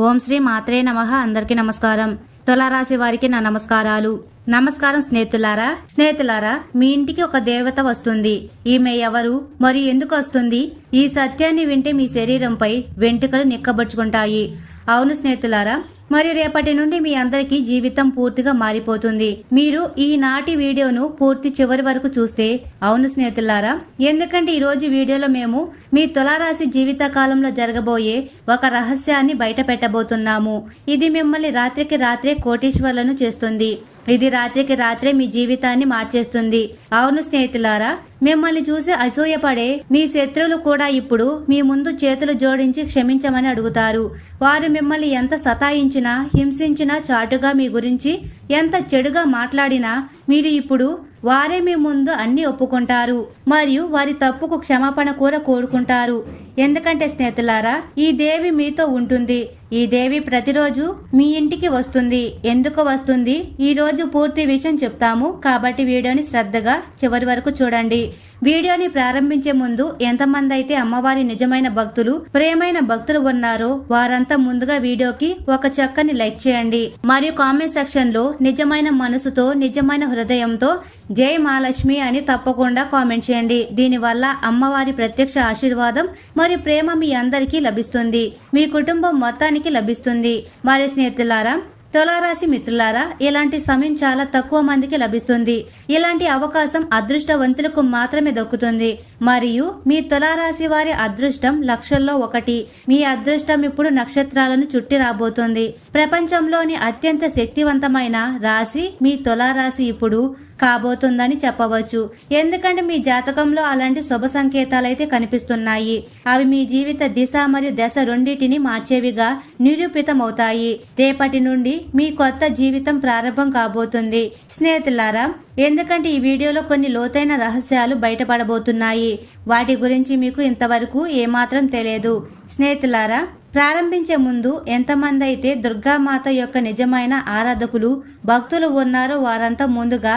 ఓం శ్రీ మాత్రే నమ. అందరికీ నమస్కారం. తులారాశి వారికి నా నమస్కారాలు. నమస్కారం స్నేహితులారా స్నేహితులారా మీ ఇంటికి ఒక దేవత వస్తుంది. ఈమె ఎవరు మరి ఎందుకు వస్తుంది? ఈ సత్యాన్ని వింటే మీ శరీరంపై వెంట్రుకలు నిక్కబడుచుకుంటాయి అవును స్నేహితులారా మరి రేపటి నుండి మీ అందరికీ జీవితం పూర్తిగా మారిపోతుంది. మీరు ఈనాటి వీడియోను పూర్తి చివరి వరకు చూస్తే అవును స్నేహితులారా ఎందుకంటే ఈరోజు వీడియోలో మేము మీ తులారాశి జీవిత కాలంలో జరగబోయే ఒక రహస్యాన్ని బయట పెట్టబోతున్నాము ఇది మిమ్మల్ని రాత్రికి రాత్రే కోటీశ్వర్లను చేస్తుంది. ఇది రాత్రికి రాత్రే మీ జీవితాన్ని మార్చేస్తుంది. అవును స్నేహితులారా మిమ్మల్ని చూసి అసూయపడే మీ శత్రువులు కూడా ఇప్పుడు మీ ముందు చేతులు జోడించి క్షమించమని అడుగుతారు. వారు మిమ్మల్ని ఎంత సతాయించినా హింసించినా చాటుగా మీ గురించి ఎంత చెడుగా మాట్లాడినా మీరు ఇప్పుడు వారే మీ ముందు అన్ని ఒప్పుకుంటారు. మరియు వారి తప్పుకు క్షమాపణ కూడా కోరుకుంటారు. ఎందుకంటే స్నేహితులారా ఈ దేవి మీతో ఉంటుంది. ఈ దేవి ప్రతిరోజు మీ ఇంటికి వస్తుంది. ఎందుకు వస్తుంది? ఈ రోజు పూర్తి విషయం చెప్తాము. కాబట్టి వీడియోని శ్రద్ధగా చివరి వరకు చూడండి. వీడియోని ప్రారంభించే ముందు ఎంతమంది అయితే అమ్మవారి నిజమైన భక్తులు ప్రేమైన భక్తులు ఉన్నారో వారంతా ముందుగా వీడియోకి ఒక చక్కని లైక్ చేయండి. మరియు కామెంట్ సెక్షన్లో నిజమైన మనసుతో నిజమైన హృదయంతో జై మహాలక్ష్మి అని తప్పకుండా కామెంట్ చేయండి. దీనివల్ల అమ్మవారి ప్రత్యక్ష ఆశీర్వాదం వారి ప్రేమ మీ అందరికీ లభిస్తుంది. మీ కుటుంబం మొత్తానికి లభిస్తుంది. మరి స్నేహితులారా తులారాశి మిత్రులారా ఇలాంటి సమయం చాలా తక్కువ మందికి లభిస్తుంది. ఇలాంటి అవకాశం అదృష్టవంతులకు మాత్రమే దక్కుతుంది. మరియు మీ తులారాశి వారి అదృష్టం లక్షల్లో ఒకటి. మీ అదృష్టం ఇప్పుడు నక్షత్రాలను చుట్టి రాబోతుంది. ప్రపంచంలోని అత్యంత శక్తివంతమైన రాశి మీ తులారాశి ఇప్పుడు కాబోతుందని చెప్పవచ్చు. ఎందుకంటే మీ జాతకంలో అలాంటి శుభ సంకేతాలైతే కనిపిస్తున్నాయి. అవి మీ జీవిత దిశ మరియు దశ రెండింటిని మార్చేవిగా నిరూపితమవుతాయి. రేపటి నుండి మీ కొత్త జీవితం ప్రారంభం కాబోతుంది. స్నేహితులారా ఎందుకంటే ఈ వీడియోలో కొన్ని లోతైన రహస్యాలు బయటపడబోతున్నాయి. వాటి గురించి మీకు ఇంతవరకు ఏమాత్రం తెలియదు. స్నేహితులారా ప్రారంభించే ముందు ఎంతమంది అయితే దుర్గామాత యొక్క నిజమైన ఆరాధకులు భక్తులు ఉన్నారో వారంతా ముందుగా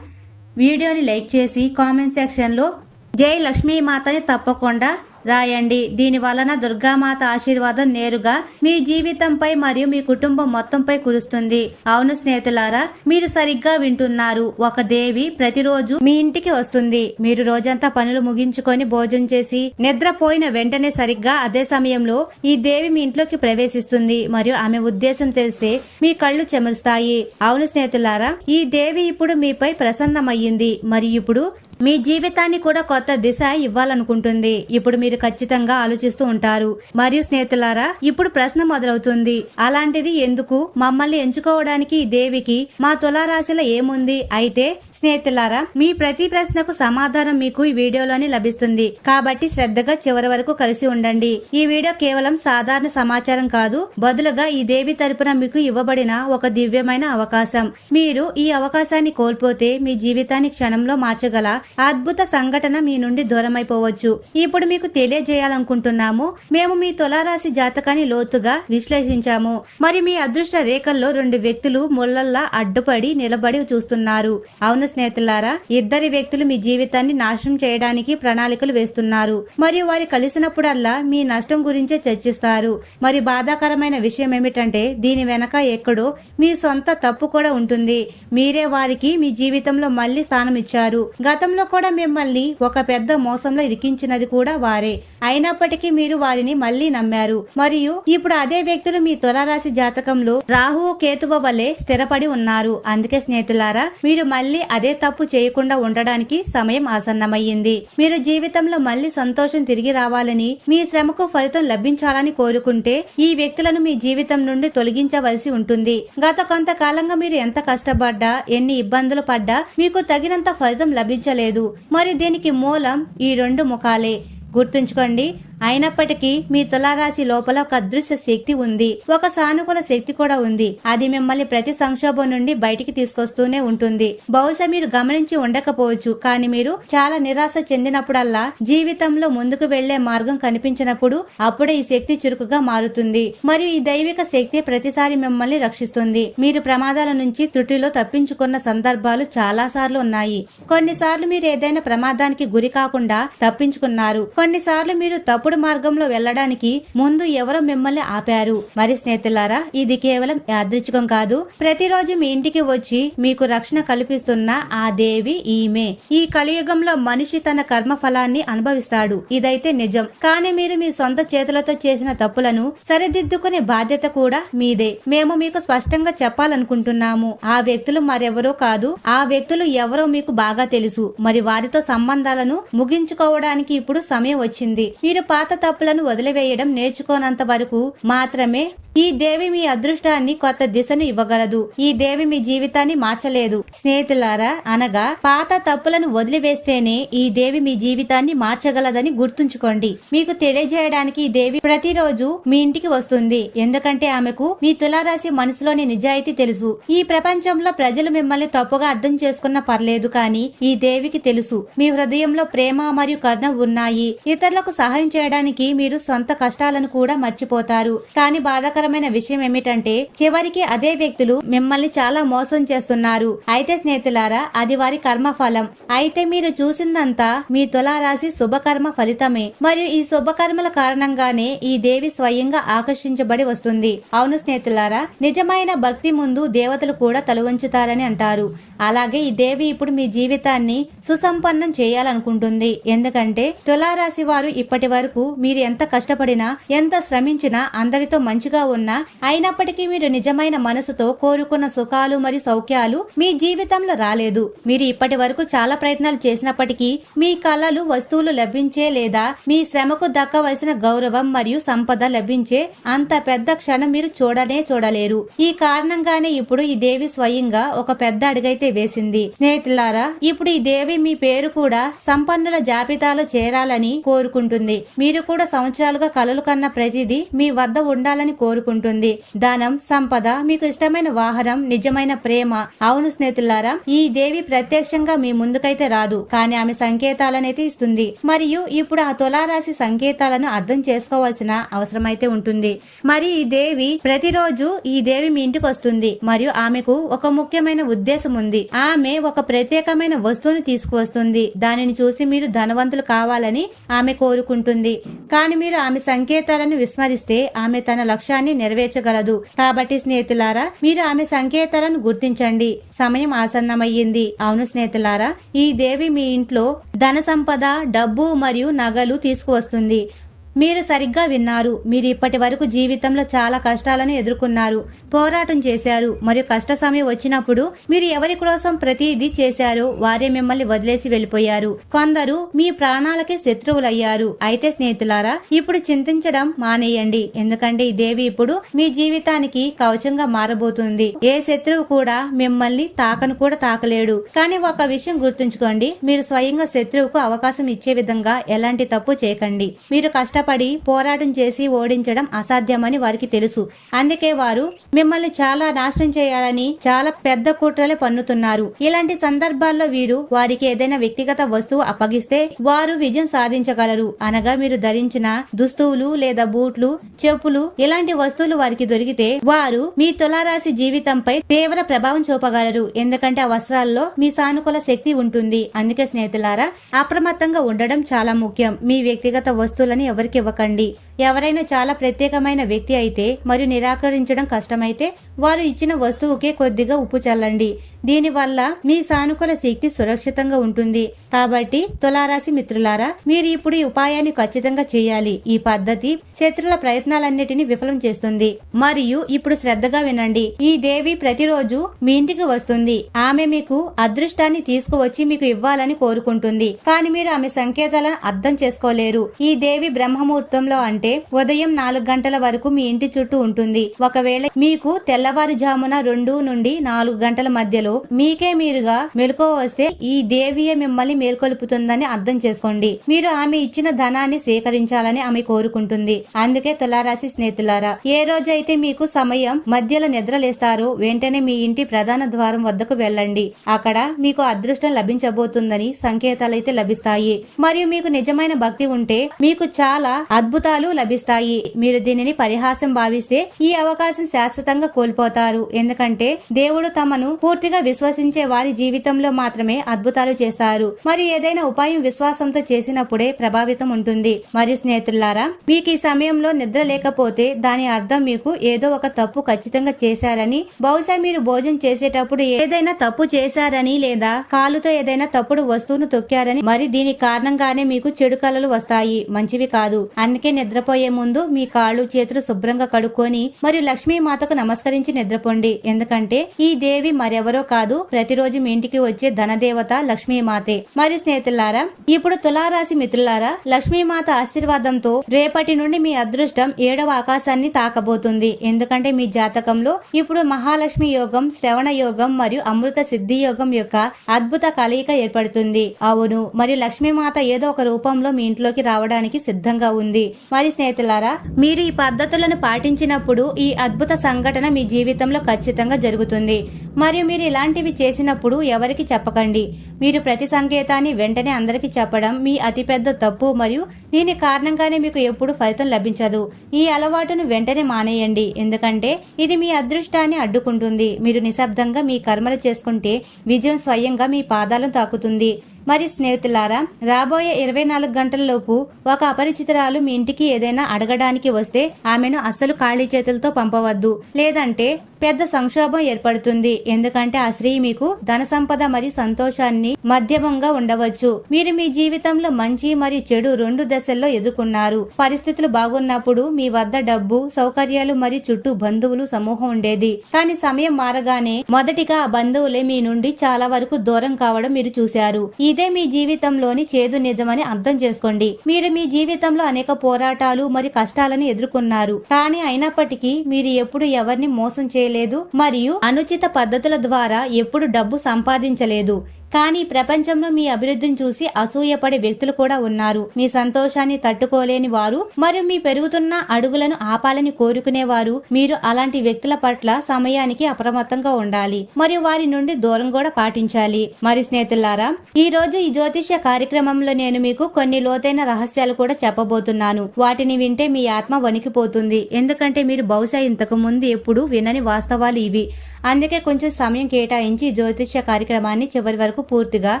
వీడియోని లైక్ చేసి కామెంట్ సెక్షన్లో జై లక్ష్మీమాతని తప్పకుండా రాయండి. దీని వలన దుర్గామాత ఆశీర్వాదం నేరుగా మీ జీవితంపై మరియు మీ కుటుంబం మొత్తంపై కురుస్తుంది. అవును స్నేహితులారా మీరు సరిగ్గా వింటున్నారు. ఒక దేవి ప్రతిరోజు మీ ఇంటికి వస్తుంది. మీరు రోజంతా పనులు ముగించుకొని భోజనం చేసి నిద్రపోయిన వెంటనే సరిగ్గా అదే సమయంలో ఈ దేవి మీ ఇంట్లోకి ప్రవేశిస్తుంది మరియు ఆమె ఉద్దేశం తెలిసి మీ కళ్ళు చెమరుస్తాయి. అవును స్నేహితులారా ఈ దేవి ఇప్పుడు మీపై ప్రసన్నమయ్యింది. మరియు ఇప్పుడు మీ జీవితాన్ని కూడా కొత్త దిశ ఇవ్వాలనుకుంటుంది. ఇప్పుడు మీరు ఖచ్చితంగా ఆలోచిస్తూ ఉంటారు. మరియు స్నేహితులారా ఇప్పుడు ప్రశ్న మొదలవుతుంది. అలాంటిది ఎందుకు? మమ్మల్ని ఎంచుకోవడానికి ఈ దేవికి మా తులారాశిలో ఏముంది? అయితే స్నేహితులారా మీ ప్రతి ప్రశ్నకు సమాధానం మీకు ఈ వీడియోలోనే లభిస్తుంది. కాబట్టి శ్రద్ధగా చివరి వరకు కలిసి ఉండండి. ఈ వీడియో కేవలం సాధారణ సమాచారం కాదు బదులుగా ఈ దేవి తరపున మీకు ఇవ్వబడిన ఒక దివ్యమైన అవకాశం. మీరు ఈ అవకాశాన్ని కోల్పోతే మీ జీవితాన్ని క్షణంలో మార్చగల అద్భుత సంఘటన మీ నుండి దూరమైపోవచ్చు. ఇప్పుడు మీకు తెలియజేయాలనుకుంటున్నాము మేము మీ తులారాశి జాతకాన్ని లోతుగా విశ్లేషించాము. మరి మీ అదృష్ట రేఖల్లో రెండు వ్యక్తులు ముళ్ళల్లా అడ్డుపడి నిలబడి చూస్తున్నారు. అవును స్నేహితులారా ఇద్దరి వ్యక్తులు మీ జీవితాన్ని నాశనం చేయడానికి ప్రణాళికలు వేస్తున్నారు. మరియు వారి కలిసినప్పుడల్లా మీ నష్టం గురించే చర్చిస్తారు. మరి బాధాకరమైన విషయం ఏమిటంటే దీని వెనక ఎక్కడో మీ సొంత తప్పు కూడా ఉంటుంది. మీరే వారికి మీ జీవితంలో మళ్ళీ స్థానం ఇచ్చారు గతంలో కూడా మిమ్మల్ని ఒక పెద్ద మోసంలో ఇరికించినది కూడా వారే. అయినప్పటికీ మీరు వారిని మళ్ళీ నమ్మారు. మరియు ఇప్పుడు అదే వ్యక్తులు మీ తులారాశి జాతకంలో రాహువు కేతువ వలె స్థిరపడి ఉన్నారు. అందుకే స్నేహితులారా మీరు మళ్ళీ అదే తప్పు చేయకుండా ఉండడానికి సమయం ఆసన్నమయ్యింది. మీరు జీవితంలో మళ్ళీ సంతోషం తిరిగి రావాలని మీ శ్రమకు ఫలితం లభించాలని కోరుకుంటే ఈ వ్యక్తులను మీ జీవితం నుండి తొలగించవలసి ఉంటుంది. గత కొంతకాలంగా మీరు ఎంత కష్టపడ్డా ఎన్ని ఇబ్బందులు పడ్డా మీకు తగినంత ఫలితం లభించలేదు. మరి దీనికి మూలం ఈ రెండు ముఖాలే. గుర్తుంచుకోండి అయినప్పటికీ మీ తులారాశి లోపల ఒక అదృశ్య శక్తి ఉంది. ఒక సానుకూల శక్తి కూడా ఉంది. అది మిమ్మల్ని ప్రతి సంక్షోభం నుండి బయటికి తీసుకొస్తూనే ఉంటుంది. బహుశా మీరు గమనించి ఉండకపోవచ్చు. కానీ మీరు చాలా నిరాశ చెందినప్పుడల్లా జీవితంలో ముందుకు వెళ్ళే మార్గం కనిపించినప్పుడు అప్పుడే ఈ శక్తి చురుకుగా మారుతుంది. మరియు ఈ దైవిక శక్తి ప్రతిసారి మిమ్మల్ని రక్షిస్తుంది. మీరు ప్రమాదాల నుంచి త్రుటిలో తప్పించుకున్న సందర్భాలు చాలా సార్లు ఉన్నాయి. కొన్నిసార్లు మీరు ఏదైనా ప్రమాదానికి గురి కాకుండా తప్పించుకున్నారు. కొన్నిసార్లు మీరు తప్పు తప్పుడు మార్గంలో వెళ్ళడానికి ముందు ఎవరో మిమ్మల్ని ఆపారు. మరి స్నేహితులారా ఇది కేవలం యాదృచ్ఛికం కాదు. ప్రతిరోజు మీ ఇంటికి వచ్చి మీకు రక్షణ కల్పిస్తున్న ఆ దేవి ఈమె. ఈ కలియుగంలో మనిషి తన కర్మ ఫలాన్ని అనుభవిస్తాడు. ఇదైతే నిజం. కానీ మీరు మీ సొంత చేతులతో చేసిన తప్పులను సరిదిద్దుకునే బాధ్యత కూడా మీదే. మేము మీకు స్పష్టంగా చెప్పాలనుకుంటున్నాము. ఆ వ్యక్తులు మరెవరో కాదు. ఆ వ్యక్తులు ఎవరో మీకు బాగా తెలుసు. మరి వారితో సంబంధాలను ముగించుకోవడానికి ఇప్పుడు సమయం వచ్చింది. మీరు పాత తప్పులను వదిలివేయడం నేర్చుకోనంత వరకు మాత్రమే ఈ దేవి మీ అదృష్టాన్ని కొత్త దిశను ఇవ్వగలదు. ఈ దేవి మీ జీవితాన్ని మార్చలేదు. స్నేహితులారా అనగా పాత తప్పులను వదిలివేస్తేనే ఈ దేవి మీ జీవితాన్ని మార్చగలదని గుర్తుంచుకోండి. మీకు తెలియజేయడానికి ఈ దేవి ప్రతిరోజు మీ ఇంటికి వస్తుంది. ఎందుకంటే ఆమెకు మీ తులారాశి మనసులోని నిజాయితీ తెలుసు. ఈ ప్రపంచంలో ప్రజలు మిమ్మల్ని తప్పుగా అర్థం చేసుకున్న పర్లేదు కానీ ఈ దేవికి తెలుసు. మీ హృదయంలో ప్రేమ మరియు కరుణ ఉన్నాయి. ఇతరులకు సహాయం చేయడానికి మీరు సొంత కష్టాలను కూడా మర్చిపోతారు. కానీ బాధాకరమైన విషయం ఏమిటంటే చివరికి అదే వ్యక్తులు మిమ్మల్ని చాలా మోసం చేస్తున్నారు. అయితే స్నేహితులారా అది వారి కర్మఫలం. అయితే మీరు చూసిందంతా మీ తులారాశి శుభకర్మ ఫలితమే. మరియు ఈ శుభకర్మల కారణంగానే ఈ దేవి స్వయంగా ఆకర్షించబడి వస్తుంది. అవును స్నేహితులారా నిజమైన భక్తి ముందు దేవతలు కూడా తలవంచుతారని అంటారు. అలాగే ఈ దేవి ఇప్పుడు మీ జీవితాన్ని సుసంపన్నం చేయాలనుకుంటుంది. ఎందుకంటే తులారాశి వారు ఇప్పటి వరకు మీరు ఎంత కష్టపడినా ఎంత శ్రమించినా అందరితో మంచిగా ఉన్నా అయినప్పటికీ మీరు నిజమైన మనసుతో కోరుకున్న సుఖాలు మరియు సౌఖ్యాలు మీ జీవితంలో రాలేదు. మీరు ఇప్పటి వరకు చాలా ప్రయత్నాలు చేసినప్పటికీ మీ కళలు వస్తువులు లభించే లేదా మీ శ్రమకు దక్కవలసిన గౌరవం మరియు సంపద లభించే అంత పెద్ద క్షణం మీరు చూడనే చూడలేరు. ఈ కారణంగానే ఇప్పుడు ఈ దేవి స్వయంగా ఒక పెద్ద అడుగైతే వేసింది. స్నేహితులారా ఇప్పుడు ఈ దేవి మీ పేరు కూడా సంపన్నుల జాబితాలో చేరాలని కోరుకుంటుంది. మీరు కూడా సంవత్సరాలుగా కలలు కన్న ప్రతిదీ మీ వద్ద ఉండాలని కోరుకుంటుంది. ధనం సంపద మీకు ఇష్టమైన వాహనం నిజమైన ప్రేమ. అవును స్నేహితులారా ఈ దేవి ప్రత్యక్షంగా మీ ముందుకైతే రాదు. కానీ ఆమె సంకేతాలనైతే ఇస్తుంది. మరియు ఇప్పుడు ఆ తులారాశి సంకేతాలను అర్థం చేసుకోవాల్సిన అవసరమైతే ఉంటుంది. మరి ఈ దేవి ప్రతిరోజు ఈ దేవి మీ ఇంటికి వస్తుంది. మరియు ఆమెకు ఒక ముఖ్యమైన ఉద్దేశం ఉంది. ఆమె ఒక ప్రత్యేకమైన వస్తువును తీసుకువస్తుంది. దానిని చూసి మీరు ధనవంతులు కావాలని ఆమె కోరుకుంటుంది. కానీ మీరు ఆమె సంకేతాలను విస్మరిస్తే ఆమె తన లక్ష్యాన్ని నెరవేర్చగలదు. కాబట్టి స్నేహితులారా మీరు ఆమె సంకేతాలను గుర్తించండి. సమయం ఆసన్నమయ్యింది. అవును స్నేహితులారా ఈ దేవి మీ ఇంట్లో ధన సంపద డబ్బు మరియు నగలు తీసుకువస్తుంది. మీరు సరిగ్గా విన్నారు. మీరు ఇప్పటి వరకు జీవితంలో చాలా కష్టాలను ఎదుర్కొన్నారు. పోరాటం చేశారు. మరియు కష్ట సమయం వచ్చినప్పుడు మీరు ఎవరి కోసం ప్రతిదీ చేశారో వారే మిమ్మల్ని వదిలేసి వెళ్ళిపోయారు. కొందరు మీ ప్రాణాలకి శత్రువులయ్యారు. అయితే స్నేహితులారా ఇప్పుడు చింతించడం మానేయండి. ఎందుకంటే ఈ దేవి ఇప్పుడు మీ జీవితానికి కవచంగా మారబోతుంది. ఏ శత్రువు కూడా మిమ్మల్ని తాకను కూడా తాకలేడు. కానీ ఒక విషయం గుర్తుంచుకోండి. మీరు స్వయంగా శత్రువుకు అవకాశం ఇచ్చే విధంగా ఎలాంటి తప్పు చేయకండి. మీరు కష్ట కష్టపడి పోరాటం చేసి ఓడించడం అసాధ్యమని వారికి తెలుసు. అందుకే వారు మిమ్మల్ని చాలా నాశనం చేయాలని చాలా పెద్ద కుట్రలే పన్నుతున్నారు. ఇలాంటి సందర్భాల్లో వీరు వారికి ఏదైనా వ్యక్తిగత వస్తువు అప్పగిస్తే వారు విజయం సాధించగలరు. అనగా మీరు ధరించిన దుస్తువులు లేదా బూట్లు చెప్పులు ఇలాంటి వస్తువులు వారికి దొరికితే వారు మీ తులారాశి జీవితంపై తీవ్ర ప్రభావం చూపగలరు. ఎందుకంటే ఆ వస్త్రాల్లో మీ సానుకూల శక్తి ఉంటుంది. అందుకే స్నేహితులారా అప్రమత్తంగా ఉండడం చాలా ముఖ్యం. మీ వ్యక్తిగత వస్తువులని ఎవరికి ఇవ్వకండి ఎవరైనా చాలా ప్రత్యేకమైన వ్యక్తి అయితే మరియు నిరాకరించడం కష్టమైతే వారు ఇచ్చిన వస్తువుకే కొద్దిగా ఉప్పు చల్లండి. దీనివల్ల మీ సానుకూల శక్తి సురక్షితంగా ఉంటుంది. కాబట్టి తులారాశి మిత్రులారా మీరు ఇప్పుడు ఈ ఉపాయాన్ని ఖచ్చితంగా చేయాలి. ఈ పద్ధతి శత్రుల ప్రయత్నాలన్నిటినీ విఫలం చేస్తుంది. మరియు ఇప్పుడు శ్రద్ధగా వినండి. ఈ దేవి ప్రతిరోజు మీ ఇంటికి వస్తుంది. ఆమె మీకు అదృష్టాన్ని తీసుకువచ్చి మీకు ఇవ్వాలని కోరుకుంటుంది. కానీ మీరు ఆమె సంకేతాలను అర్థం చేసుకోలేరు. ఈ దేవి బ్రహ్మ బ్రహ్మముహూర్తంలో అంటే ఉదయం నాలుగు గంటల వరకు మీ ఇంటి చుట్టూ ఉంటుంది. ఒకవేళ మీకు తెల్లవారుజామున రెండు నుండి నాలుగు గంటల మధ్యలో మీకే మీరుగా మెలకువ వస్తే ఈ దేవియే మిమ్మల్ని మేల్కొల్పుతుందని అర్థం చేసుకోండి. మీరు ఆమె ఇచ్చిన ధనాన్ని స్వీకరించాలని ఆమె కోరుకుంటుంది. అందుకే తులారాశి స్నేహితులారా ఏ రోజైతే మీకు సమయం మధ్యలో నిద్రలేస్తారో వెంటనే మీ ఇంటి ప్రధాన ద్వారం వద్దకు వెళ్ళండి. అక్కడ మీకు అదృష్టం లభించబోతుందని సంకేతాలైతే లభిస్తాయి. మరియు మీకు నిజమైన భక్తి ఉంటే మీకు చాలా అద్భుతాలు లభిస్తాయి. మీరు దీనిని పరిహాసం భావిస్తే ఈ అవకాశం శాశ్వతంగా కోల్పోతారు. ఎందుకంటే దేవుడు తమను పూర్తిగా విశ్వసించే వారి జీవితంలో మాత్రమే అద్భుతాలు చేస్తారు. మరి ఏదైనా ఉపాయం విశ్వాసంతో చేసినప్పుడే ప్రభావితం ఉంటుంది. మరియు స్నేహితులారా మీకు ఈ సమయంలో నిద్ర లేకపోతే దాని అర్థం మీకు ఏదో ఒక తప్పు ఖచ్చితంగా చేశారని బహుశా మీరు భోజనం చేసేటప్పుడు ఏదైనా తప్పు చేశారని లేదా కాలుతో ఏదైనా తప్పుడు వస్తువును తొక్కారని మరి దీని కారణంగానే మీకు చెడు కలలు వస్తాయి. మంచివి కాదు. అందుకే నిద్రపోయే ముందు మీ కాళ్ళు చేతులు శుభ్రంగా కడుక్కొని మరియు లక్ష్మీ మాతకు నమస్కరించి నిద్రపోండి. ఎందుకంటే ఈ దేవి మరెవరో కాదు ప్రతిరోజు మీ ఇంటికి వచ్చే ధనదేవత లక్ష్మీమాతే. మరియు స్నేహితులారా ఇప్పుడు తులారాశి మిత్రులారా లక్ష్మీమాత ఆశీర్వాదంతో రేపటి నుండి మీ అదృష్టం ఏడవ ఆకాశాన్ని తాకబోతుంది. ఎందుకంటే మీ జాతకంలో ఇప్పుడు మహాలక్ష్మి యోగం శ్రవణ యోగం మరియు అమృత సిద్ధి యోగం యొక్క అద్భుత కలయిక ఏర్పడుతుంది. అవును మరియు లక్ష్మీమాత ఏదో ఒక రూపంలో మీ ఇంట్లోకి రావడానికి సిద్ధంగా ఉంది. మరి స్నేహితులారా మీరు ఈ పద్ధతులను పాటించినప్పుడు ఈ అద్భుత సంఘటన మీ జీవితంలో ఖచ్చితంగా జరుగుతుంది. మరియు మీరు ఇలాంటివి చేసినప్పుడు ఎవరికి చెప్పకండి. మీరు ప్రతి సంకేతాన్ని వెంటనే అందరికీ చెప్పడం మీ అతిపెద్ద తప్పు మరియు దీని కారణంగానే మీకు ఎప్పుడు ఫలితం లభించదు. ఈ అలవాటును వెంటనే మానేయండి. ఎందుకంటే ఇది మీ అదృష్టాన్ని అడ్డుకుంటుంది. మీరు నిశ్శబ్దంగా మీ కర్మలు చేసుకుంటే విజయం స్వయంగా మీ పాదాలను తాకుతుంది. మరి స్నేహితులారా రాబోయే ఇరవై నాలుగు గంటలలోపు ఒక అపరిచితురాలు మీ ఇంటికి ఏదైనా అడగడానికి వస్తే ఆమెను అస్సలు ఖాళీ చేతులతో పంపవద్దు. లేదంటే పెద్ద సంక్షోభం ఏర్పడుతుంది. ఎందుకంటే ఆ స్త్రీ మీకు ధన సంపద మరియు సంతోషాన్ని మధ్యమంగా ఉండవచ్చు. మీరు మీ జీవితంలో మంచి మరియు చెడు రెండు దశల్లో ఎదుర్కొన్నారు. పరిస్థితులు బాగున్నప్పుడు మీ వద్ద డబ్బు సౌకర్యాలు మరియు చుట్టూ బంధువులు సమూహం ఉండేది. కానీ సమయం మారగానే మొదటిగా ఆ బంధువులే మీ నుండి చాలా వరకు దూరం కావడం మీరు చూశారు. ఇదే మీ జీవితంలోని చేదు నిజమని అర్థం చేసుకోండి. మీరు మీ జీవితంలో అనేక పోరాటాలు మరియు కష్టాలను ఎదుర్కొన్నారు. కానీ అయినప్పటికీ మీరు ఎప్పుడు ఎవరిని మోసం చేయలేదు మరియు అనుచిత పద్ధతుల ద్వారా ఎప్పుడు డబ్బు సంపాదించలేదు. కానీ ప్రపంచంలో మీ అభివృద్ధిని చూసి అసూయపడే వ్యక్తులు కూడా ఉన్నారు. మీ సంతోషాన్ని తట్టుకోలేని వారు మరియు మీ పెరుగుతున్న అడుగులను ఆపాలని కోరుకునేవారు. మీరు అలాంటి వ్యక్తుల పట్ల సమయానికి అప్రమత్తంగా ఉండాలి మరియు వారి నుండి దూరం కూడా పాటించాలి. మరి స్నేహితులారా ఈ రోజు ఈ జ్యోతిష్య కార్యక్రమంలో నేను మీకు కొన్ని లోతైన రహస్యాలు కూడా చెప్పబోతున్నాను. వాటిని వింటే మీ ఆత్మ వణికిపోతుంది. ఎందుకంటే మీరు బహుశా ఇంతకు ముందు ఎప్పుడు వినని వాస్తవాలు ఇవి. అందుకే కొంచెం సమయం కేటాయించి జ్యోతిష్య కార్యక్రమాన్ని చివరి వరకు పూర్తిగా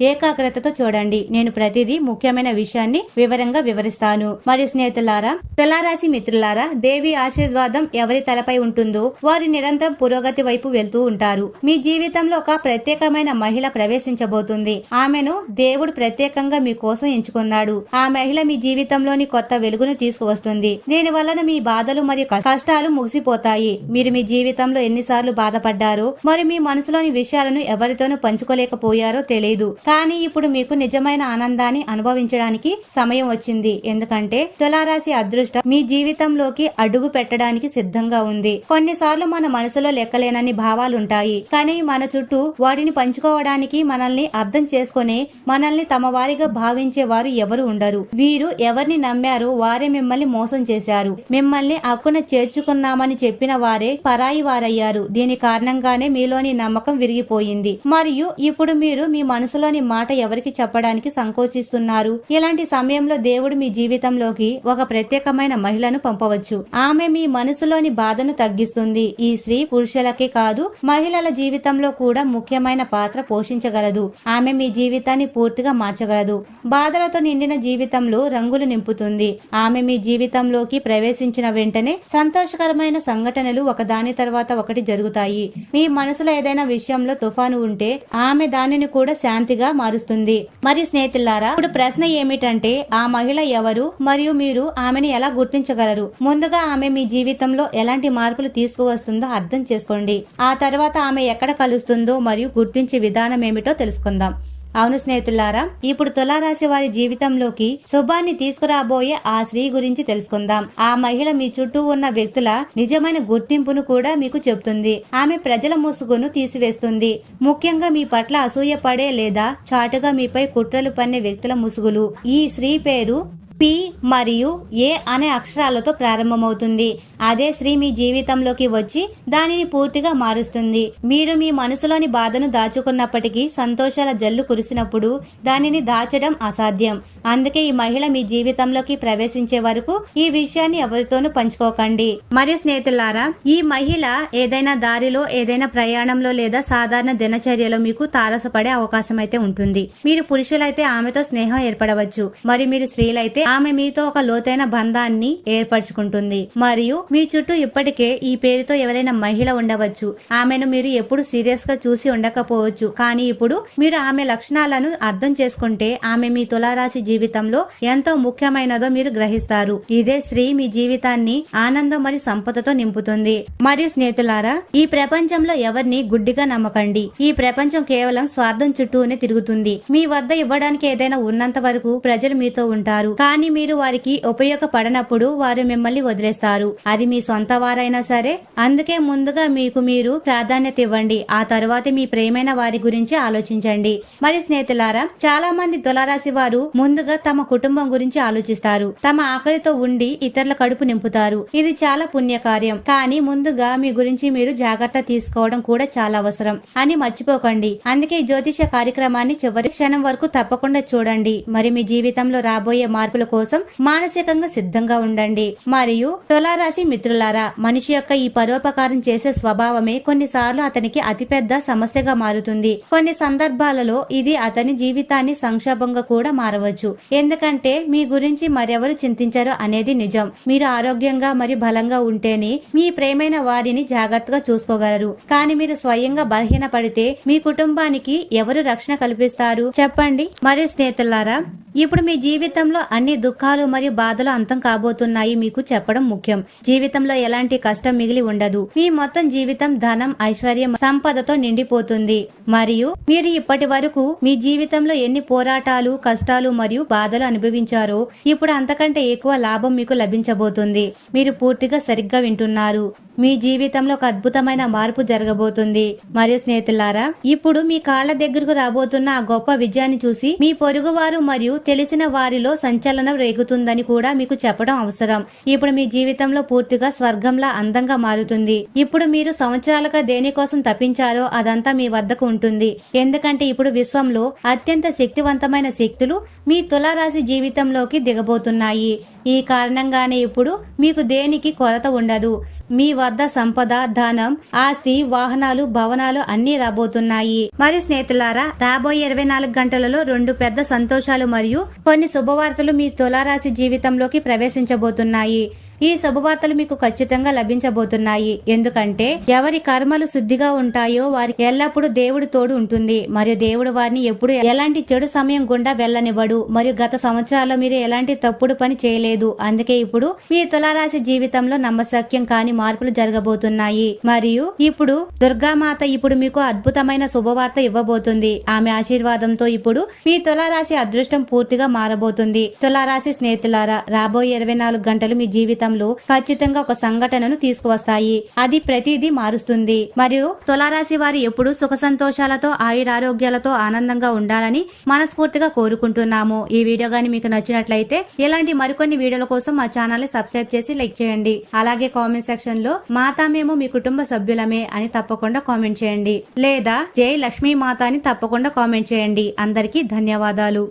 ఏకాగ్రతతో చూడండి. నేను ప్రతిదీ ముఖ్యమైన విషయాన్ని వివరంగా వివరిస్తాను. మరి స్నేహితులారా తులారాశి మిత్రులారా దేవి ఆశీర్వాదం ఎవరి తలపై ఉంటుందో వారు నిరంతరం పురోగతి వైపు వెళ్తూ ఉంటారు. మీ జీవితంలో ఒక ప్రత్యేకమైన మహిళ ప్రవేశించబోతుంది. ఆమెను దేవుడు ప్రత్యేకంగా మీ కోసం ఎంచుకున్నాడు. ఆ మహిళ మీ జీవితంలోని కొత్త వెలుగును తీసుకువస్తుంది. దీని వలన మీ బాధలు మరియు కష్టాలు ముగిసిపోతాయి. మీరు మీ జీవితంలో ఎన్నిసార్లు బాధపడ్డారో. మరి మీ మనసులోని విషయాలను ఎవరితోనూ పంచుకోలేకపోయారో తెలియదు కానీ ఇప్పుడు మీకు నిజమైన ఆనందాన్ని అనుభవించడానికి సమయం వచ్చింది. ఎందుకంటే తులారాశి అదృష్టం మీ జీవితంలోకి అడుగు పెట్టడానికి సిద్ధంగా ఉంది. కొన్నిసార్లు మన మనసులో లెక్కలేనన్ని భావాలుంటాయి. కానీ మన చుట్టూ వాటిని పంచుకోవడానికి మనల్ని అర్థం చేసుకుని మనల్ని తమ వారిగా భావించే వారు ఎవరు ఉండరు. వీరు ఎవరిని నమ్మారు వారే మిమ్మల్ని మోసం చేశారు. మిమ్మల్ని అక్కున చేర్చుకున్నామని చెప్పిన వారే పరాయి వారయ్యారు. దీని కారణంగానే మీలోని నమ్మకం విరిగిపోయింది. మరియు ఇప్పుడు మీరు మీ మనసులోని మాట ఎవరికి చెప్పడానికి సంకోచిస్తున్నారు? ఇలాంటి సమయంలో దేవుడు మీ జీవితంలోకి ఒక ప్రత్యేకమైన మహిళను పంపవచ్చు. ఆమె మీ మనసులోని బాధను తగ్గిస్తుంది. ఈ స్త్రీ పురుషులకే కాదు మహిళల జీవితంలో కూడా ముఖ్యమైన పాత్ర పోషించగలదు. ఆమె మీ జీవితాన్ని పూర్తిగా మార్చగలదు. బాధలతో నిండిన జీవితంలో రంగులు నింపుతుంది. ఆమె మీ జీవితంలోకి ప్రవేశించిన వెంటనే సంతోషకరమైన సంఘటనలు ఒకదాని తర్వాత ఒకటి జరుగుతాయి. మీ మనసులో ఏదైనా విషయంలో తుఫాను ఉంటే ఆమె దానిని కూడా శాంతిగా మారుస్తుంది. మరి స్నేహితులారా ఇప్పుడు ప్రశ్న ఏమిటంటే ఆ మహిళ ఎవరు మరియు మీరు ఆమెను ఎలా గుర్తించగలరు? ముందుగా ఆమె మీ జీవితంలో ఎలాంటి మార్పులు తీసుకువస్తుందో అర్థం చేసుకోండి. ఆ తర్వాత ఆమె ఎక్కడ కలుస్తుందో మరియు గుర్తించే విధానం ఏమిటో తెలుసుకుందాం. అవును స్నేహితులారా ఇప్పుడు తులారాశి వారి జీవితంలోకి శుభాన్ని తీసుకురాబోయే ఆ స్త్రీ గురించి తెలుసుకుందాం. ఆ మహిళ మీ చుట్టూ ఉన్న వ్యక్తుల నిజమైన గుర్తింపును కూడా మీకు చెబుతుంది ఆమె ప్రజల ముసుగును తీసివేస్తుంది. ముఖ్యంగా మీ పట్ల అసూయ పడే లేదా చాటుగా మీపై కుట్రలు పన్నే వ్యక్తుల ముసుగులు. ఈ స్త్రీ పేరు పి మరియు ఏ అనే అక్షరాలతో ప్రారంభమవుతుంది. అదే స్త్రీ మీ జీవితంలోకి వచ్చి దానిని పూర్తిగా మారుస్తుంది. మీరు మీ మనసులోని బాధను దాచుకున్నప్పటికీ సంతోషాల జల్లు కురిసినప్పుడు దానిని దాచడం అసాధ్యం. అందుకే ఈ మహిళ మీ జీవితంలోకి ప్రవేశించే వరకు ఈ విషయాన్ని ఎవరితోనూ పంచుకోకండి. మరియు స్నేహితులారా ఈ మహిళ ఏదైనా దారిలో ఏదైనా ప్రయాణంలో లేదా సాధారణ దినచర్యలో మీకు తారసపడే అవకాశం అయితే ఉంటుంది. మీరు పురుషులైతే ఆమెతో స్నేహం ఏర్పడవచ్చు. మరి మీరు స్త్రీలైతే ఆమె మీతో ఒక లోతైన బంధాన్ని ఏర్పరచుకుంటుంది. మరియు మీ చుట్టూ ఇప్పటికే ఈ పేరుతో ఎవరైనా మహిళ ఉండవచ్చు. ఆమెను మీరు ఎప్పుడు సీరియస్గా చూసి ఉండకపోవచ్చు. కానీ ఇప్పుడు మీరు ఆమె లక్షణాలను అర్థం చేసుకుంటే ఆమె మీ తులారాశి జీవితంలో ఎంతో ముఖ్యమైనదో మీరు గ్రహిస్తారు. ఇదే స్త్రీ మీ జీవితాన్ని ఆనందం మరియు సంపదతో నింపుతుంది. మరియు స్నేహితులారా ఈ ప్రపంచంలో ఎవరిని గుడ్డిగా నమ్మకండి. ఈ ప్రపంచం కేవలం స్వార్థం చుట్టూనే తిరుగుతుంది. మీ వద్ద ఇవ్వడానికి ఏదైనా ఉన్నంత వరకు ప్రజలు మీతో ఉంటారు. కానీ మీరు వారికి ఉపయోగపడనప్పుడు వారు మిమ్మల్ని వదిలేస్తారు. అది మీ సొంత వారైనా సరే అందుకే ముందుగా మీకు మీరు ప్రాధాన్యత ఇవ్వండి. ఆ తరువాత మీ ప్రేమైన వారి గురించి ఆలోచించండి. మరి స్నేహితులారా చాలా మంది తులారాశి వారు ముందుగా తమ కుటుంబం గురించి ఆలోచిస్తారు. తమ ఆకలితో ఉండి ఇతరుల కడుపు నింపుతారు. ఇది చాలా పుణ్యకార్యం. కానీ ముందుగా మీ గురించి మీరు జాగ్రత్త తీసుకోవడం కూడా చాలా అవసరం అని మర్చిపోకండి. అందుకే జ్యోతిష కార్యక్రమాన్ని చివరి క్షణం వరకు తప్పకుండా చూడండి. మరి మీ జీవితంలో రాబోయే మార్పుల కోసం మానసికంగా సిద్ధంగా ఉండండి. మరియు తులారాశి మిత్రులారా మనిషి యొక్క ఈ పరోపకారం చేసే స్వభావమే కొన్నిసార్లు అతనికి అతిపెద్ద సమస్యగా మారుతుంది. కొన్ని సందర్భాలలో ఇది అతని జీవితాన్ని సంక్షోభంగా కూడా మారవచ్చు. ఎందుకంటే మీ గురించి మరెవరు చింతించరు అనేది నిజం. మీరు ఆరోగ్యంగా మరియు బలంగా ఉంటేనే మీ ప్రేమైన వారిని జాగ్రత్తగా చూసుకోగలరు. కానీ మీరు స్వయంగా బలహీనపడితే మీ కుటుంబానికి ఎవరు రక్షణ కల్పిస్తారు? చెప్పండి. మరియు స్నేహితులారా ఇప్పుడు మీ జీవితంలో అన్ని దుఃఖాలు మరియు బాధలు అంతం కాబోతున్నాయి మీకు చెప్పడం ముఖ్యం. జీవితంలో ఎలాంటి కష్టం మిగిలి ఉండదు. మీ మొత్తం జీవితం ధనం ఐశ్వర్యం సంపదతో నిండిపోతుంది. మరియు మీరు ఇప్పటి వరకు మీ జీవితంలో ఎన్ని పోరాటాలు కష్టాలు మరియు బాధలు అనుభవించారో ఇప్పుడు అంతకంటే ఎక్కువ లాభం మీకు లభించబోతుంది. మీరు పూర్తిగా సరిగ్గా వింటున్నారు. మీ జీవితంలో ఒక అద్భుతమైన మార్పు జరగబోతుంది. మరియు స్నేహితులారా ఇప్పుడు మీ కాళ్ళ దగ్గరకు రాబోతున్న ఆ గొప్ప విజయాన్ని చూసి మీ పొరుగువారు మరియు తెలిసిన వారిలో సంచలనం రేగుతుందని కూడా మీకు చెప్పడం అవసరం. ఇప్పుడు మీ జీవితంలో పూర్తిగా స్వర్గంలా అందంగా మారుతుంది. ఇప్పుడు మీరు సంవత్సరాలుగా దేనికోసం తప్పించారో అదంతా మీ వద్దకు ఉంటుంది. ఎందుకంటే ఇప్పుడు విశ్వంలో అత్యంత శక్తివంతమైన శక్తులు మీ తులారాశి జీవితంలోకి దిగబోతున్నాయి. ఈ కారణంగానే ఇప్పుడు మీకు దేనికి కొరత ఉండదు. మీ వద్ద సంపద ధనం ఆస్తి వాహనాలు భవనాలు అన్ని రాబోతున్నాయి. మరియు స్నేహితులారా రాబోయే ఇరవై నాలుగు గంటలలో రెండు పెద్ద సంతోషాలు మరియు కొన్ని శుభవార్తలు మీ తులారాశి జీవితంలోకి ప్రవేశించబోతున్నాయి. ఈ శుభవార్తలు మీకు ఖచ్చితంగా లభించబోతున్నాయి. ఎందుకంటే ఎవరి కర్మలు శుద్ధిగా ఉంటాయో వారికి ఎల్లప్పుడూ దేవుడు తోడు ఉంటుంది. మరియు దేవుడు వారిని ఎప్పుడు ఎలాంటి చెడు సమయం గుండా వెళ్ళనివ్వడు. మరియు గత సంవత్సరాల్లో మీరు ఎలాంటి తప్పుడు పని చేయలేదు. అందుకే ఇప్పుడు మీ తులారాశి జీవితంలో నమ్మశక్యం కాని మార్పులు జరగబోతున్నాయి. మరియు ఇప్పుడు దుర్గామాత ఇప్పుడు మీకు అద్భుతమైన శుభవార్త ఇవ్వబోతుంది. ఆమె ఆశీర్వాదంతో ఇప్పుడు మీ తులారాశి అదృష్టం పూర్తిగా మారబోతుంది. తులారాశి స్నేహితులారా రాబోయే ఇరవై నాలుగు గంటలు మీ జీవితం జీవితంలో ఖచ్చితంగా ఒక సంఘటనను తీసుకువస్తాయి. అది ప్రతిదీ మారుస్తుంది. మరియు తులారాశి వారి ఎప్పుడు సుఖ సంతోషాలతో ఆయురారోగ్యాలతో ఆనందంగా ఉండాలని మనస్ఫూర్తిగా కోరుకుంటున్నాము. ఈ వీడియో గాని మీకు నచ్చినట్లయితే ఇలాంటి మరికొన్ని వీడియోల కోసం మా ఛానల్ని సబ్స్క్రైబ్ చేసి లైక్ చేయండి. అలాగే కామెంట్ సెక్షన్లో మాతా మేము మీ కుటుంబ సభ్యులమే అని తప్పకుండా కామెంట్ చేయండి. లేదా జై లక్ష్మీ మాత అని తప్పకుండా కామెంట్ చేయండి. అందరికీ ధన్యవాదాలు.